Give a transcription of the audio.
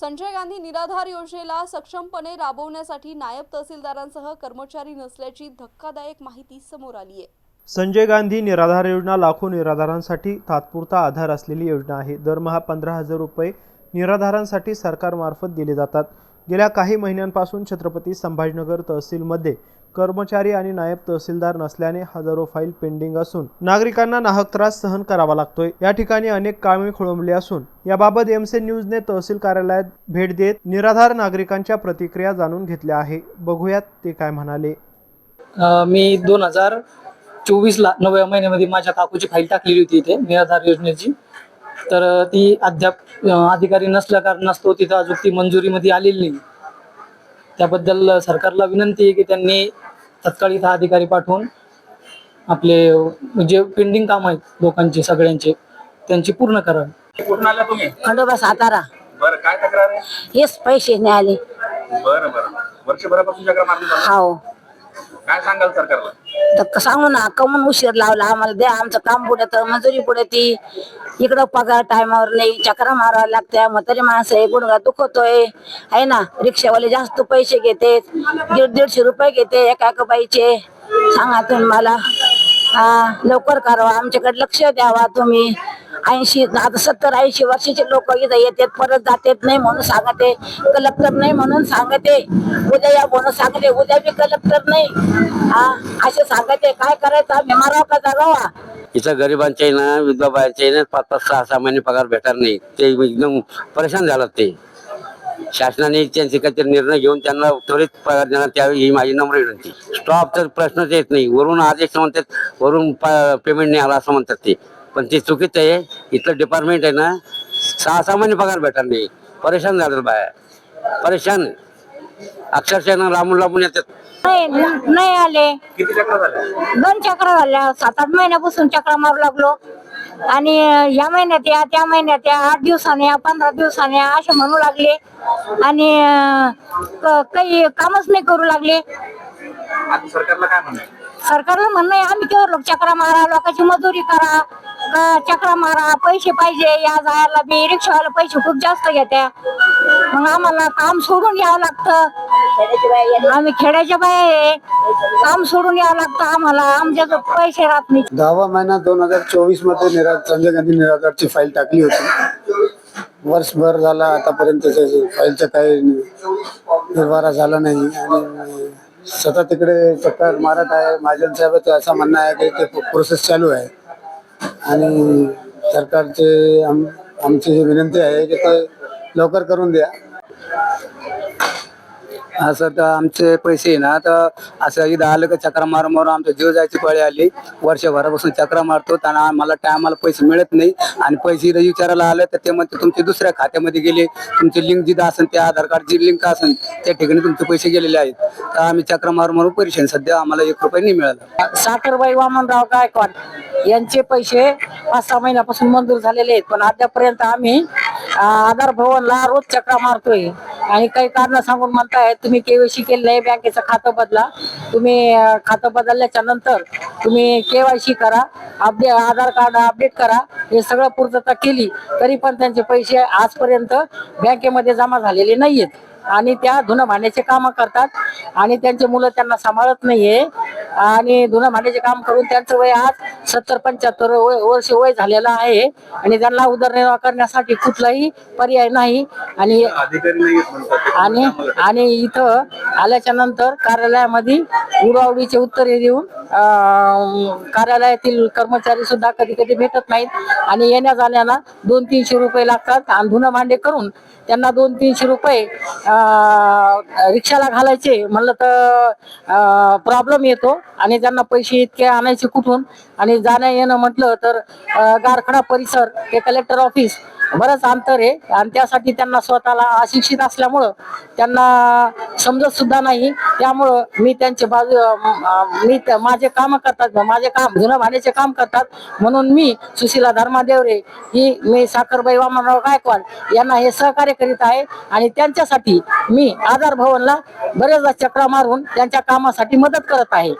संजय गांधी निराधार योजनेला सक्षमपणे राबवण्यासाठी नायब तहसीलदारांसह कर्मचारी नसल्याची धक्कादायक माहिती समोर आली आहे संजय गांधी निराधार योजना लाखो निराधारांसाठी तात्पुरता आधार असलेली योजना आहे. दरमहा पंधरा हजार रुपये निराधारांसाठी सरकारमार्फत दिले जातात. गेल्या काही महिन्यांपासून छत्रपती संभाजीनगर तहसीलमध्ये कर्मचारी आणि नायब तहसीलदार नसल्याने हजारो फाईल पेंडिंग असून नागरिकांना नाहक त्रास सहन करावा लागतोय. या ठिकाणी अनेक कामे खोळंबली असून याबाबत एमसे न्यूजने तहसील कार्यालयात भेट देत निराधार नागरिकांच्या प्रतिक्रिया जाणून घेतल्या आहे. बघूयात ते काय म्हणाले. मी दोन हजार चोवीसला नवव्या महिन्यामध्ये माझ्या काकूची फाईल टाकलेली होती इथे निराधार योजनेची. तर ती अद्याप अधिकारी नसल्या कारणास्तव तिथं अजून ती मंजुरीमध्ये आलेली नाही. त्याबद्दल सरकारला विनंती आहे की त्यांनी तत्काळ इथं अधिकारी पाठवून आपले जे पेंडिंग काम आहेत लोकांचे सगळ्यांचे त्यांची पूर्ण करावी. कुठून आला तुम्ही? खंडोबा सातारा. बरं काय तक्रार आहे? हेच पैसे नाही आले बरं बरं. वर्षभरापासून चक्र मारली चालू. हाव. काय सांगाल सरकारला? तर सांगू ना कमून उशीर लावला आम्हाला द्या आमचं काम पुढे तर मजुरी पुढे ती. इकडं पगार टायमावर नाही चक्रा मारावं लागत्या म्हातारी माणसं आहे गुडघा दुखतोय. आहे ना रिक्षावाले जास्त पैसे घेते दीड दीडशे रुपये घेते एका एका बाईचे. सांगा तुम्ही मला. हा लवकर करावा आमच्याकडे लक्ष द्यावा तुम्ही. ऐंशी आता सत्तर ऐंशी वर्षाचे लोक इथं येतात परत जातात नाही म्हणून सांगते. कलेक्टर नाही म्हणून सांगते. उद्या या म्हणून सांगते. उद्या बी कलेक्टर नाही. हा असे सांगते. काय करायचं? आम्ही मारावं का जागावा? इथं गरिबांचे ना विधवा ना पाच पाच सहा सहा महिने पगार भेटणार नाही. ते एकदम परेशान झालं ते. शासनाने त्यांचे काहीतरी निर्णय घेऊन त्यांना त्वरित पगार देणार त्यावेळी ही माझी नम्र विनंती. स्टॉप तर प्रश्नच येत नाही. वरून आदेश म्हणतात वरून पेमेंट नाही आला असं म्हणतात ते. पण ते चुकीचं आहे. इथलं डिपार्टमेंट आहे ना सहा सहा महिने पगार भेटणार नाही. परेशान झालं बाया. परेशान. अक्षरशः ना लांबून लांबून येतात. नाही नाही आले. किती चक्र झाले? दोन चक्र झाल्या सात आठ महिन्यापासून चक्र मारू लागलो. आणि या महिन्यात या त्या महिन्यात या आठ दिवसाने या पंधरा दिवसाने या असे म्हणू लागले. आणि क- काही कामच नाही करू लागले. आता सरकारला काय म्हणणं आहे? सरकारला म्हणणं आहे आम्ही केवळ लोक चक्रा मारा लोकांची मजुरी करा. चक्रा मारा पैसे पाहिजे. या जायला मी रिक्षावाला पैसे खूप जास्त घेत्या. मग आम्हाला काम सोडून यावं लागतं. आम्ही खेड्याच्या बाया आहे. काम सोडून यावं लागतं आम्हाला. आमच्या पैसे राहत नाही. दहावा महिना दोन हजार चोवीसमध्ये निरा संजय गांधी निराधारची फाईल टाकली होती. वर्षभर झाला आतापर्यंत फाईलचा काही निर्वारा झाला नाही. आणि सतत तिकडे चक्कर मारत आहे. महाजन साहेब असं म्हणणं आहे की ते प्रोसेस चालू आहे. आणि सरकारचे आम आमची ही विनंती आहे की ते लवकर करून द्या. असं तर आमचे पैसे आहे ना तर असं इथं आलं का चक्रा मारून मारून आमच्या जीव जायची पळी आली. वर्षभरापासून चक्रा मारतो आणि आम्हाला टायमाला पैसे मिळत नाही. आणि पैसे इथं विचारायला आले तर ते म्हणते तुमचे दुसऱ्या खात्यामध्ये गेले. तुमचे लिंक जिथं असेल त्या आधार कार्डची लिंक असेल त्या ठिकाणी तुमचे पैसे गेलेले आहेत. तर आम्ही चक्रा मारून मारून परेशान सध्या आम्हाला एक रुपये नाही मिळाला. साखरबाई वामनराव गायकवाड यांचे पैसे पाच सहा महिन्यापासून मंजूर झालेले आहेत. पण अद्यापर्यंत आम्ही आधार भवनला रोज चक्रा मारतोय. आणि काही कारण सांगून म्हणताय तुम्ही केवायसी केलं नाही बँकेचं खातं बदला. तुम्ही खातं बदलल्याच्या नंतर तुम्ही केवायसी करा अपडे आधार कार्ड अपडेट करा. हे सगळं पूर्तता केली तरी पण त्यांचे पैसे आजपर्यंत बँकेमध्ये जमा झालेले नाहीयेत. आणि त्या धुनं भांड्याचे काम करतात. आणि त्यांचे मुलं त्यांना सांभाळत नाहीये. आणि धुणं भांड्याचे काम करून त्यांचं वय आज सत्तर पंच्याहत्तर वर्ष वय झालेलं आहे. आणि त्यांना उदरनिर्वाह करण्यासाठी कुठलाही पर्याय नाही. आणि. आणि आणि इथं आल्याच्यानंतर कार्यालयामध्ये उडावडीचे उत्तरे देऊन कार्यालयातील कर्मचारी सुद्धा कधी कधी भेटत नाहीत. आणि येण्या जाण्याला दोन तीनशे रुपये लागतात. आणि धुणं भांडे करून त्यांना दोन तीनशे रुपये रिक्षाला घालायचे म्हणलं तर प्रॉब्लेम येतो. आणि त्यांना पैसे इतके आणायचे कुठून? आणि जाण्या येणं म्हटलं तर गारखडा परिसर हे कलेक्टर ऑफिस बरंच अंतर आहे. आणि त्यासाठी त्यांना स्वतःला अशिक्षित असल्यामुळं त्यांना समजत सुद्धा नाही. त्यामुळं मी त्यांचे बाजू मी माझे काम करतात माझे काम जुनं भाण्याचे काम करतात. म्हणून मी सुशीला धर्मादेवरे ही मी साखरबाई वामनराव गायकवाड यांना हे सहकार्य करीत आहे. आणि त्यांच्यासाठी मी आधार भवनला बरेचदा चक्रा मारून त्यांच्या कामासाठी मदत करत आहे.